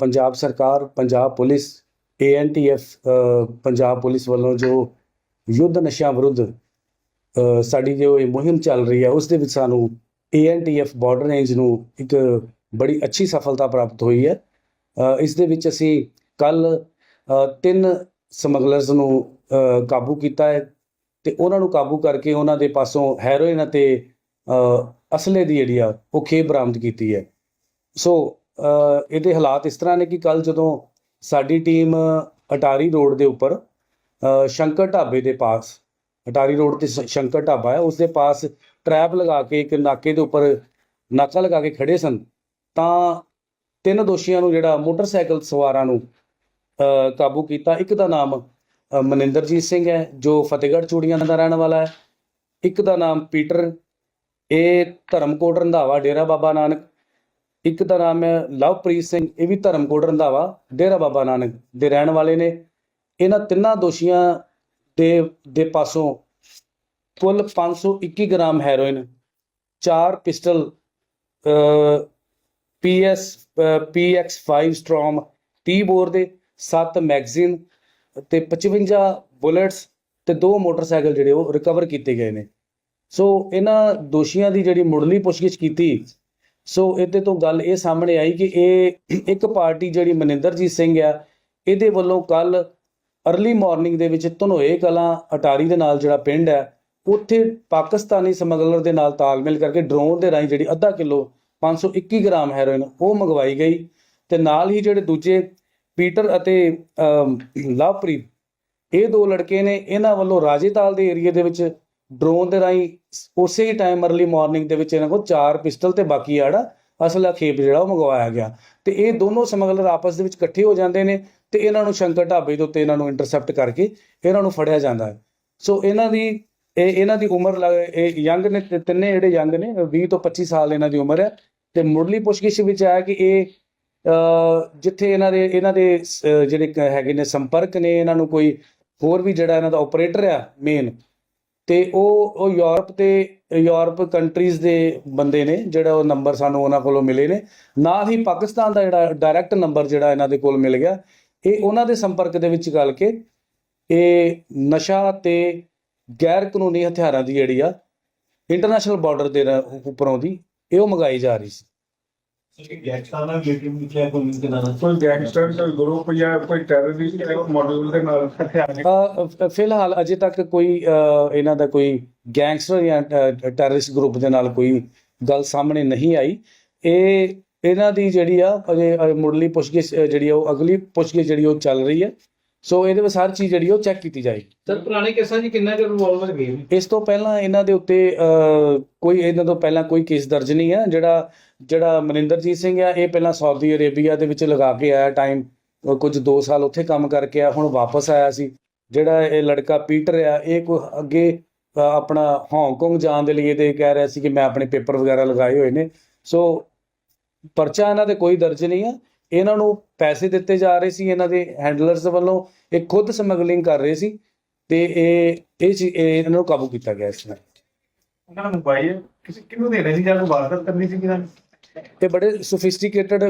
ਪੰਜਾਬ ਸਰਕਾਰ, Punjab police ANTF Punjab police ਵੱਲੋਂ ਜੋ ਯੁੱਧ ਨਸ਼ਿਆਂ ਵਿਰੁੱਧ ਸਾਡੀ ਜੋ ਇਹ ਮੁਹਿੰਮ ਚੱਲ ਰਹੀ ਹੈ, ਉਸ ਦੇ ਵਿੱਚ ਸਾਨੂੰ ਏਐਨਟੀਐਫ ਬਾਰਡਰ ਰੇਂਜ ਨੂੰ ਇੱਕ ਬੜੀ ਅੱਛੀ ਸਫਲਤਾ ਪ੍ਰਾਪਤ ਹੋਈ ਹੈ। ਇਸ ਦੇ ਵਿੱਚ ਅਸੀਂ ਕੱਲ ਤਿੰਨ ਸਮਗਲਰਸ ਨੂੰ ਕਾਬੂ ਕੀਤਾ ਹੈ ਤੇ ਉਹਨਾਂ ਨੂੰ ਕਾਬੂ ਕਰਕੇ ਉਹਨਾਂ ਦੇ ਪਾਸੋਂ ਹੈਰੋਇਨ ਅਤੇ ਅਸਲੇ ਦੀ ਜਿਹੜੀ ਆ, ਉਹ ਖੇਪ ਬਰਾਮਦ ਕੀਤੀ ਹੈ। ਸੋ ਇਹਦੇ ਹਾਲਾਤ ਇਸ ਤਰ੍ਹਾਂ ਨੇ ਕਿ ਕੱਲ ਜਦੋਂ ਸਾਡੀ ਟੀਮ ਅਟਾਰੀ ਰੋਡ ਦੇ ਉੱਪਰ ਸ਼ੰਕਰ ਢਾਬੇ ਦੇ ਪਾਸ, ਅਟਾਰੀ ਰੋਡ ਤੇ ਸ਼- ਸ਼ੰਕਰ ਢਾਬਾ ਹੈ, ਉਸ ਦੇ ਪਾਸ ਟਰੈਪ ਲਗਾ ਕੇ ਇੱਕ ਨਾਕੇ ਦੇ ਉੱਪਰ ਨਾਕਾ ਲਗਾ ਕੇ ਖੜੇ ਸਨ, ਤਾਂ ਤਿੰਨ ਦੋਸ਼ੀਆਂ ਨੂੰ ਜਿਹੜਾ ਮੋਟਰਸਾਈਕਲ ਸਵਾਰਾਂ ਨੂੰ ਕਾਬੂ ਕੀਤਾ। ਇੱਕ ਦਾ ਨਾਮ ਮਨਿੰਦਰਜੀਤ ਸਿੰਘ ਹੈ, ਜੋ ਫਤਿਹਗੜ੍ਹ ਚੂੜੀਆਂ ਦਾ ਰਹਿਣ ਵਾਲਾ ਹੈ। ਇੱਕ ਦਾ ਨਾਮ ਪੀਟਰ, ਇਹ ਧਰਮਕੋਟ ਰੰਧਾਵਾ, ਡੇਰਾ ਬਾਬਾ ਨਾਨਕ ਇੱਕ ਦਾ ਨਾਮ ਹੈ ਲਵਪ੍ਰੀਤ ਸਿੰਘ, ਇਹ ਵੀ ਧਰਮਕੋਟ ਰੰਧਾਵਾ ਡੇਰਾ ਬਾਬਾ ਨਾਨਕ ਦੇ ਰਹਿਣ ਵਾਲੇ ਨੇ। ਇਹਨਾਂ ਤਿੰਨਾਂ ਦੋਸ਼ੀਆਂ ਦੇ ਦੇ ਪਾਸੋਂ ਕੁੱਲ 521 ਗ੍ਰਾਮ ਹੈਰੋਇਨ, ਚਾਰ pistol PS PX five storm 30 bore ਦੇ 7 ਮੈਗਜ਼ੀਨ ਤੇ 55 ਬੁਲੇਟਸ ਤੇ ਦੋ ਮੋਟਰਸਾਈਕਲ ਜਿਹੜੇ ਉਹ ਰਿਕਵਰ ਕੀਤੇ ਗਏ ਨੇ। ਸੋ ਇਹਨਾਂ ਦੋਸ਼ੀਆਂ ਦੀ ਜਿਹੜੀ ਮੁੱਢਲੀ ਪੁੱਛਗਿੱਛ ਕੀਤੀ ਸੋ ਇਹਦੇ ਤੋਂ ਗੱਲ ਇਹ ਸਾਹਮਣੇ ਆਈ ਕਿ ਇਹ ਇੱਕ ਪਾਰਟੀ ਜਿਹੜੀ ਮਨਿੰਦਰਜੀਤ ਸਿੰਘ ਆ, ਇਹਦੇ ਵੱਲੋਂ ਕੱਲ ਅਰਲੀ ਮਾਰਨਿੰਗ ਦੇ ਵਿੱਚ ਧਨੋਏ ਕਲਾਂ ਅਟਾਰੀ ਦੇ ਨਾਲ ਜਿਹੜਾ ਪਿੰਡ ਹੈ ਉੱਥੇ ਪਾਕਿਸਤਾਨੀ ਸਮਗਲਰ ਦੇ ਨਾਲ ਤਾਲਮੇਲ ਕਰਕੇ ਡਰੋਨ ਦੇ ਰਾਹੀਂ ਜਿਹੜੀ ਅੱਧਾ ਕਿਲੋ 521 ਗ੍ਰਾਮ ਹੈਰੋਇਨ ਉਹ ਮੰਗਵਾਈ ਗਈ ਤੇ ਨਾਲ ਹੀ ਜਿਹੜੇ ਦੂਜੇ ਪੀਟਰ ਅਤੇ ਲਵਪ੍ਰੀਤ, ਇਹ ਦੋ ਲੜਕੇ ਨੇ ਇਹਨਾਂ ਵੱਲੋਂ ਰਾਜੇਤਾਲ ਦੇ ਏਰੀਆ ਦੇ ਵਿੱਚ ਡਰੋਨ ਦੇ ਰਾਹੀਂ ਉਸੇ ਹੀ ਟਾਈਮ ਅਰਲੀ ਮਾਰਨਿੰਗ ਦੇ ਵਿੱਚ ਇਹਨਾਂ ਕੋਲ ਚਾਰ ਪਿਸਟਲ ਤੇ ਬਾਕੀ ਆੜਾ ਅਸਲਾ ਖੇਪ ਜਿਹੜਾ ਉਹ ਮੰਗਵਾਇਆ ਗਿਆ। ਤੇ ਇਹ ਦੋਨੋਂ ਸਮਗਲਰ ਆਪਸ ਦੇ ਵਿੱਚ ਇਕੱਠੇ ਹੋ ਜਾਂਦੇ ਨੇ ਤੇ ਇਹਨਾਂ ਨੂੰ ਸ਼ੰਕਰ ਢਾਬੇ ਦੇ ਉੱਤੇ ਇਹਨਾਂ ਨੂੰ ਇੰਟਰਸੈਪਟ ਕਰਕੇ ਇਹਨਾਂ ਨੂੰ ਫੜਿਆ ਜਾਂਦਾ ਹੈ। ਸੋ ਇਹਨਾਂ ਦੀ, ਇਹ ਇਹਨਾਂ ਦੀ ਉਮਰ ਲੱਗ- ਇਹ ਯੰਗ ਨੇ ਤਿੰਨੇ ਜਿਹੜੇ ਯੰਗ ਨੇ 20 ਤੋਂ 25 ਸਾਲ ਇਹਨਾਂ ਦੀ ਉਮਰ ਹੈ। ਤੇ ਮੁੱਢਲੀ ਪੁੱਛਗਿੱਛ ਵਿੱਚ ਆਇਆ ਕਿ ਇਹ ਜਿੱਥੇ ਇਹਨਾਂ ਦੇ ਇਹਨਾਂ ਦੇ ਸ- ਜਿਹੜੇ ਕ- ਹੈਗੇ ਨੇ ਸੰਪਰਕ ਨੇ, ਇਹਨਾਂ ਨੂੰ ਕੋਈ ਹੋਰ ਵੀ ਜਿਹੜਾ ਇਹਨਾਂ ਦਾ ਆਪਰੇਟਰ ਆ ਮੇਨ ਤੇ ਉਹ ਉਹ ਯੂਰਪ ਤੇ, ਯੂਰਪ ਕੰਟਰੀਜ਼ ਦੇ ਬੰਦੇ ਨੇ, ਜਿਹੜਾ ਉਹ ਨੰਬਰ ਸਾਨੂੰ ਉਹਨਾਂ ਕੋਲੋਂ ਮਿਲੇ ਨੇ। ਨਾਲ ਹੀ ਪਾਕਿਸਤਾਨ ਦਾ ਜਿਹੜਾ ਡਾਇਰੈਕਟ ਨੰਬਰ ਜਿਹੜਾ ਇਹਨਾਂ ਦੇ ਕੋਲ ਮਿਲ ਗਿਆ। ਇਹ ਉਹਨਾਂ ਦੇ ਸੰਪਰਕ ਦੇ ਵਿੱਚ ਗੱਲ ਕੇ, ਇਹ ਨਸ਼ਾ ਤੇ ਗੈਰ ਕਾਨੂੰਨੀ ਹਥਿਆਰਾਂ ਦੀ ਜਿਹੜੀ ਆ ਇੰਟਰਨੈਸ਼ਨਲ ਬਾਰਡਰ ਦੇ ਰ- ਉੱਪਰੋਂ ਦੀ, ਇਹ ਉਹ ਮੰਗਾਈ ਜਾ ਰਹੀ ਸੀ। ਗੈਂਗਸਟਰ ਨਾਲ ਰਿਲੇਟਿਵ ਲਿਖਿਆ ਕੋਈ ਲਿੰਕ ਨਾਲ ਕੋਈ ਗੈਂਗਸਟਰ ਕੋਈ ਗਰੁੱਪ ਜਾਂ ਕੋਈ ਟੈਰਰਿਸਟ ਮੋਡਿਊਲ ਦੇ ਨਾਲ। ਹਥਿਆਰ ਅ, ਫ- ਫਿਲਹਾਲ ਅਜੇ ਤੱਕ ਕੋਈ ਇਹਨਾਂ ਦਾ ਕੋਈ ਗੈਂਗਸਟਰ ਜਾਂ ਟੈਰਰਿਸਟ ਗਰੁੱਪ ਦੇ ਨਾਲ ਕੋਈ ਗੱਲ ਸਾਹਮਣੇ ਨਹੀਂ ਆਈ। ਇਹ ਇਹਨਾਂ ਦੀ ਜਿਹੜੀ ਆ ਅਜੇ ਮੁੱਢਲੀ ਪੁੱਛਗਿੱਛ ਜਿਹੜੀ ਆ ਉਹ ਅਗਲੀ ਪੁੱਛਗਿੱਛ ਜਿਹੜੀ ਉਹ ਚੱਲ ਰਹੀ ਹੈ ਸੋ ਇਹਦੇ ਵਿੱਚ ਹਰ ਚੀਜ਼ ਜਿਹੜੀ ਉਹ ਚੈੱਕ ਕੀਤੀ ਜਾਏਗੀ। ਸਰ ਪੁਰਾਣੇ ਕੇਸਾਂ 'ਚ ਕਿੰਨਾ ਕੁ ਰਿਵਾਲਵਰ ਗਏ ਨੇ? ਇਸ ਤੋਂ ਪਹਿਲਾਂ ਇਹਨਾਂ ਦੇ ਉੱਤੇ ਕੋਈ ਇਹਨਾਂ ਤੋਂ ਪਹਿਲਾਂ ਕੋਈ ਕੇਸ ਦਰਜ ਨਹੀਂ ਹੈ ਜਿਹੜਾ ਜਿਹੜਾ ਮਨਿੰਦਰਜੀਤ ਸਿੰਘ ਆ ਇਹ ਪਹਿਲਾਂ ਸਾਊਦੀ ਅਰੇਬੀਆ ਦੇ ਵਿੱਚ ਲਗਾ ਕੇ ਆਇਆ ਟਾਈਮ ਕੁਝ 2 ਸਾਲ ਉੱਥੇ ਕੰਮ ਕਰਕੇ ਆ ਹੁਣ ਵਾਪਸ ਆਇਆ ਸੀ। ਜਿਹੜਾ ਇਹ ਲੜਕਾ ਪੀਟਰ ਆ ਇਹ ਕੋਈ ਅੱਗੇ ਆਪਣਾ ਹਾਂਗਕਾਂਗ ਜਾਣ ਦੇ ਲਈ ਤੇ ਕਹਿ ਰਿਹਾ ਸੀ ਕਿ ਮੈਂ ਆਪਣੇ ਪੇਪਰ ਵਗੈਰਾ ਲਗਾਏ ਹੋਏ ਨੇ। ਸੋ ਪਰਚਾ ਇਹਨਾਂ ਦੇ ਕੋਈ ਦਰਜ ਨਹੀਂ ਆ। ਇਹਨਾਂ ਨੂੰ ਪੈਸੇ ਦਿੱਤੇ ਜਾ ਰਹੇ ਸੀ ਇਹਨਾਂ ਦੇ ਹੈਂਡਲਰਸ ਵੱਲੋਂ ਇਹ ਖੁਦ ਸਮਗਲਿੰਗ ਕਰ ਰਹੇ ਸੀ ਤੇ ਇਹ ਇਹ ਇਹਨਾਂ ਨੂੰ ਕਾਬੂ ਕੀਤਾ ਗਿਆ ਇਸ ਨਾਲ। ਉਹਨਾਂ ਨੂੰ ਮੋਬਾਈਲ ਕਿਸੇ ਕਿਹਨੂੰ ਦੇਣਾ ਸੀ ਜਾਂ ਕੋਈ ਵਾਰਦਾਤ ਕਰਨੀ ਸੀ ਕਿਹਨਾਂ ਤੇ ਬੜੇ ਸੋਫਿਸਟੀਕੇਟਡ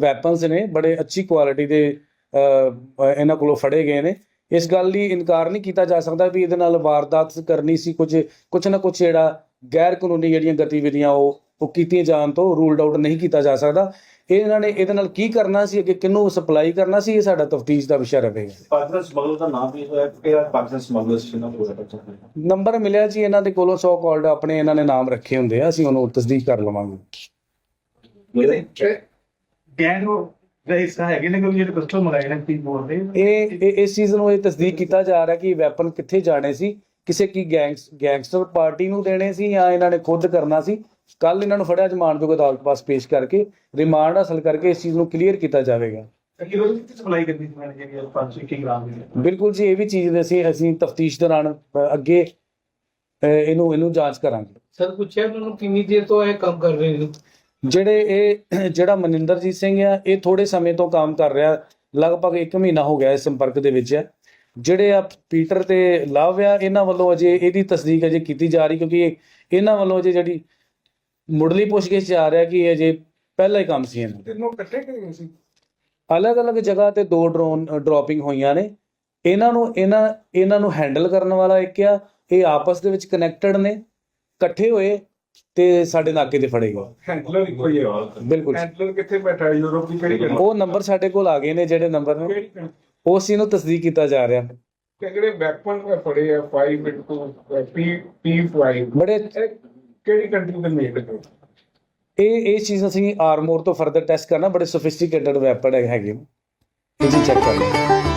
ਵੈਪਨਸ ਨੇ ਬੜੇ ਅੱਛੀ ਕੁਆਲਿਟੀ ਦੇ ਇਹਨਾਂ ਕੋਲੋਂ ਫੜੇ ਗਏ ਨੇ। ਇਸ ਗੱਲ ਲਈ ਇਨਕਾਰ ਨਹੀਂ ਕੀਤਾ ਜਾ ਸਕਦਾ ਵੀ ਇਹਦੇ ਨਾਲ ਵਾਰਦਾਤ ਕਰਨੀ ਸੀ ਕੁਝ ਕੁਝ ਨਾ ਕੁਝ ਜਿਹੜਾ ਗੈਰ ਕਾਨੂੰਨੀ ਜਿਹੜੀਆਂ ਗਤੀਵਿਧੀਆਂ ਉਹ ਉਹ ਕੀਤੀਆਂ ਜਾਣ ਤੋਂ ਰੂਲਡ ਆਊਟ ਨਹੀਂ ਕੀਤਾ ਜਾ ਸਕਦਾ। ਇਹ ਇਹਨਾਂ ਨੇ ਇਹਦੇ ਨਾਲ ਕੀ ਕਰਨਾ ਸੀ ਅੱਗੇ? ਕਿਹਨੂੰ ਸਪਲਾਈ ਕਰਨਾ ਸੀ? ਇਹ ਸਾਡਾ ਤਫਤੀਸ਼ ਦਾ ਵਿਸ਼ਾ ਰਹੇਗਾ ਪਾਕਿਸਤਾਨ ਸਮਗਲਰ ਦਾ ਨਾਮ ਵੀ ਹੋਇਆ। ਕਿ ਪਾਕਿਸਤਾਨ ਸਮਗਲਰ ਸੀ? ਨਾ ਹੋਇਆ ਬੱਚਾ ਨੰਬਰ ਮਿਲਿਆ ਜੀ ਇਹਨਾਂ ਦੇ ਕੋਲੋਂ ਸੋ ਕਾਲਡ ਆਪਣੇ ਇਹਨਾਂ ਨੇ ਨਾਮ ਰੱਖੇ ਹੁੰਦੇ ਆ। ਅਸੀਂ ਉਹਨੂੰ ਤਸਦੀਕ ਕਰ ਲਵਾਂਗੇ। ਗੈਂਗ ਦਾ ਹਿੱਸਾ ਹੈਗੇ ਨੇ ਕੋਈ ਜਿਹੜੇ ਪਿਸਟਲ ਮੰਗਾਏ ਨੇ ਕੀ ਬੋਲਦੇ ਇਹ ਇਹ- ਇਸ ਚੀਜ਼ ਨੂੰ ਇਹ ਤਸਦੀਕ ਕੀਤਾ ਜਾ ਰਿਹਾ ਕਿ ਵੈਪਨ ਕਿੱਥੇ ਜਾਣੇ ਸੀ? ਕਿਸੇ ਕੀ ਗੈਂਗਸ ਗੈਂਗਸਟਰ ਪਾਰਟੀ ਨੂੰ ਦੇਣੇ ਸੀ ਜਾਂ ਇਹਨਾਂ ਨੇ ਖੁਦ ਕਰਨਾ ਸੀ? ਕੱਲ ਇਹਨਾਂ ਨੂੰ ਫੜਿਆ ਜਮਾਨਯੋਗ ਅਦਾਲਤ ਪਾਸ ਪੇਸ਼ ਕਰਕੇ ਰਿਮਾਂਡ ਹਾਸਲ ਕਰਕੇ ਇਸ ਚੀਜ਼ ਨੂੰ ਕਲੀਅਰ ਕੀਤਾ ਜਾਵੇਗਾ। ਕਿਲੋ ਕਿੱਥੇ ਸਪਲਾਈ ਕਰਨੀ ਸੀ ਮੈਨੇ ਜਿਹੜੀ 521 ਗ੍ਰਾਮ ਦੀ? ਬਿਲਕੁਲ ਜੀ ਇਹ ਵੀ ਚੀਜ਼ ਦੇ ਅਸੀਂ ਅਸੀਂ ਤਫਤੀਸ਼ ਦੌਰਾਨ ਅੱਗੇ ਇਹਨੂੰ ਇਹਨੂੰ ਜਾਂਚ ਕਰਾਂਗੇ। ਸਰ ਪੁੱਛਿਆ ਉਹਨਾਂ ਨੂੰ ਕਿੰਨੀ ਦੇਰ ਤੋਂ ਇਹ ਕੰਮ ਕਰ ਰਹੇ ਨੇ? ਜਿਹੜੇ ਇਹ ਜਿਹੜਾ ਮਨਿੰਦਰਜੀਤ ਸਿੰਘ ਆ ਇਹ ਥੋੜੇ ਸਮੇਂ ਤੋਂ ਕੰਮ ਕਰ ਰਿਹਾ ਲਗਭਗ 1 ਮਹੀਨਾ ਹੋ ਗਿਆ ਇਸ ਸੰਪਰਕ ਦੇ ਵਿੱਚ। ਹੈ ਜਿਹੜੇ ਆ ਪੀਟਰ ਤੇ ਲਵ ਆ ਇਹਨਾਂ ਵੱਲੋਂ ਅਜੇ ਇਹਦੀ ਤਸਦੀਕ ਅਜੇ ਕੀਤੀ ਜਾ ਰਹੀ ਕਿਉਂਕਿ ਇਹ- ਇਹਨਾਂ ਵੱਲੋਂ ਅਜੇ ਜਿਹੜੀ ਮੁੱਢਲੀ ਪੁੱਛਗਿੱਛ 'ਚ ਆ ਰਿਹਾ ਕਿ ਇਹ ਅਜੇ ਪਹਿਲਾ ਹੀ ਕੰਮ ਸੀ ਇਹਨਾਂ ਦਾ। ਤਿੰਨੋਂ ਇਕੱਠੇ ਕਰੇ ਸੀ? ਅਲੱਗ-ਅਲੱਗ ਜਗ੍ਹਾ ਤੇ ਦੋ ਡਰੋਨ ਡ੍ਰੌਪਿੰਗ ਹੋਈਆਂ ਨੇ। ਇਹਨਾਂ ਨੂੰ ਇਹਨਾਂ ਇਹਨਾਂ ਨੂੰ ਹੈਂਡਲ ਕਰਨ ਵਾਲਾ ਇੱਕ ਆ। ਇਹ ਆਪਸ ਦੇ ਵਿੱਚ ਕਨੈਕਟਡ ਨੇ। ਇਕੱਠੇ ਹੋਏ ਤੇ ਸਾਡੇ ਨਾਕੇ ਤੇ ਫੜੇ ਗਏ। ਹੈਂਡਲਰ ਇੱਕੋ ਹੀ ਹੈ ਬਿਲਕੁਲ। ਹੈਂਡਲਰ ਕਿੱਥੇ ਬੈਠਾ ਹੈ? ਯੂਰਪ ਦੀ ਕਿਹੜੀ ਕੰਟਰੀ ਉਹ ਨੰਬਰ ਸਾਡੇ ਕੋਲ ਆ ਗਏ ਨੇ ਜਿਹੜੇ ਨੰਬਰ ਨੇ। ਕਿਹੜੀ country? ਉਸ ਚੀਜ਼ ਨੂੰ ਤਸਦੀਕ ਕੀਤਾ ਜਾ ਰਿਹਾ। ਤੇ ਜਿਹੜੇ ਵੈਪਨ ਫੜੇ ਆ? 5 ਇਨਟੂ ਪੀ P5 ਬੜੇ ਇਹ ਕਿਹੜੀ ਕੰਟਰੀ ਦੇ ਮੇਡ ਹੈ ਇਹ ਇਹ ਚੀਜ਼ ਅਸੀਂ ਆਰਮੋਰ ਤੋਂ ਫਰਦਰ ਟੈਸਟ ਕਰਨਾ, ਬੜੇ ਸੋਫਿਸਟੀਕੇਟਡ ਵੈਪਨ ਹੈਗੇ। ਨੇ ਇਹ ਚੈੱਕ ਕਰਨਾ